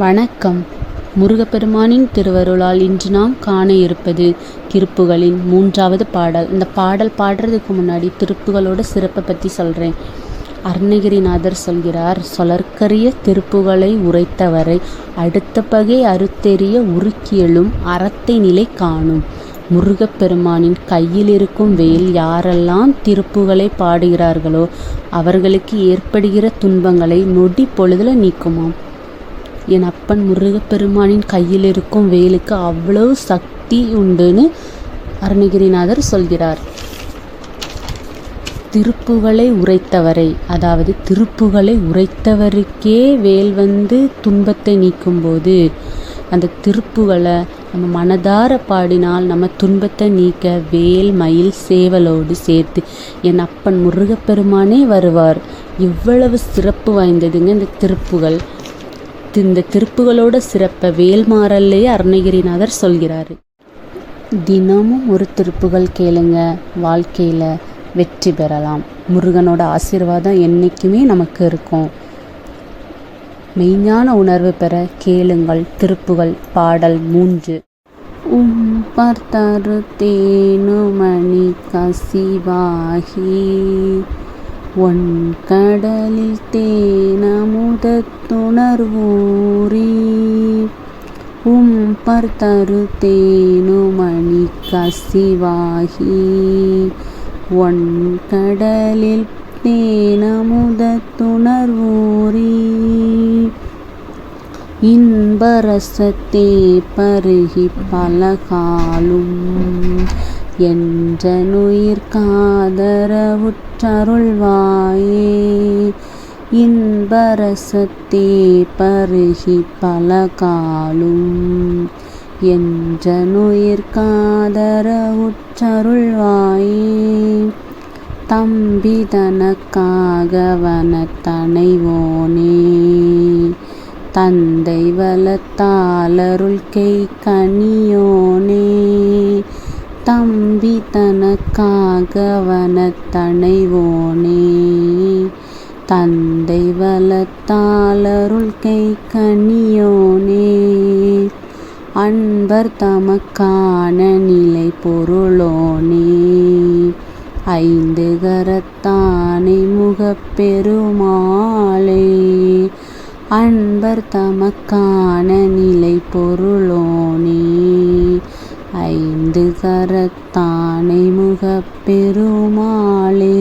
வணக்கம். முருகப்பெருமானின் திருவருளால் இன்று நாம் காண இருப்பது திருப்புகளின் மூன்றாவது பாடல். இந்த பாடல் பாடுறதுக்கு முன்னாடி திருப்புகளோட சிறப்பை பற்றி சொல்கிறேன் அருணகிரிநாதர் சொல்கிறார் சொலற்கரிய திருப்புகளை உரைத்தவரை அடுத்த பகை அறுத்தெறிய உருக்கியலும் அறத்தை நிலை காணும். முருகப்பெருமானின் கையில் இருக்கும் வேல் யாரெல்லாம் திருப்புகளை பாடுகிறார்களோ அவர்களுக்கு ஏற்படுகிற துன்பங்களை நொடி பொழுதில் நீக்குமாம். என் அப்பன் முருகப்பெருமானின் கையில் இருக்கும் வேலுக்கு அவ்வளவு சக்தி உண்டுன்னு அருணகிரிநாதர் சொல்கிறார். திருப்புகளை உரைத்தவரை அதாவது திருப்புகளை உரைத்தவருக்கே வேல் வந்து துன்பத்தை நீக்கும்போது அந்த திருப்புகளை நம்ம மனதார பாடினால் நம்ம துன்பத்தை நீக்க வேல் மயில் சேவலோடு சேர்த்து என் அப்பன் முருகப்பெருமானே வருவார். எவ்வளவு சிறப்பு வாய்ந்ததுங்க இந்த திருப்புகள் இந்த திருப்புகளோட சிறப்பை வேல்மாறல்லையே அருணகிரிநாதர் சொல்கிறார். தினமும் ஒரு திருப்புகள் கேளுங்க வாழ்க்கையில் வெற்றி பெறலாம். முருகனோட ஆசீர்வாதம் என்றைக்குமே நமக்கு இருக்கும். மெய்ஞான உணர்வு பெற கேளுங்கள் திருப்புகள் பாடல் மூன்று. உம் பார்த்தரு தேனுமணி கசிவாகி ஒன் கடலில் தேனம் தேனமுதத்துணர்வூரி உம் பார்த்தரு மணி கசிவாகி ஒன் கடலில் தேனமுதத்துணர்வூரி. இன்பரசத்தே பருகி பலகாலும் என்ற நுயிர் காதரவுற்றருள்வாயே இன்பரசத்தே பருகி பலகாலும் என்ற நுயிர் காதரவுற்றருள்வாயே தம்பிதனக்காகவனத்தனைவோனே தந்தை வளத்தாளருள் கை கனியோனே. தம்பி தனக்காக வனத்தனைவோனே தந்தை வளத்தாளருள் கை கனியோனே அன்பர் தமக்கான நிலை பொருளோனே ஐந்து கரத்தானை முகப்பெருமாளே. அன்பர் தமக்கான நிலை பொருளோனே ஐந்து கரத்தானை முகப்பெருமாளே.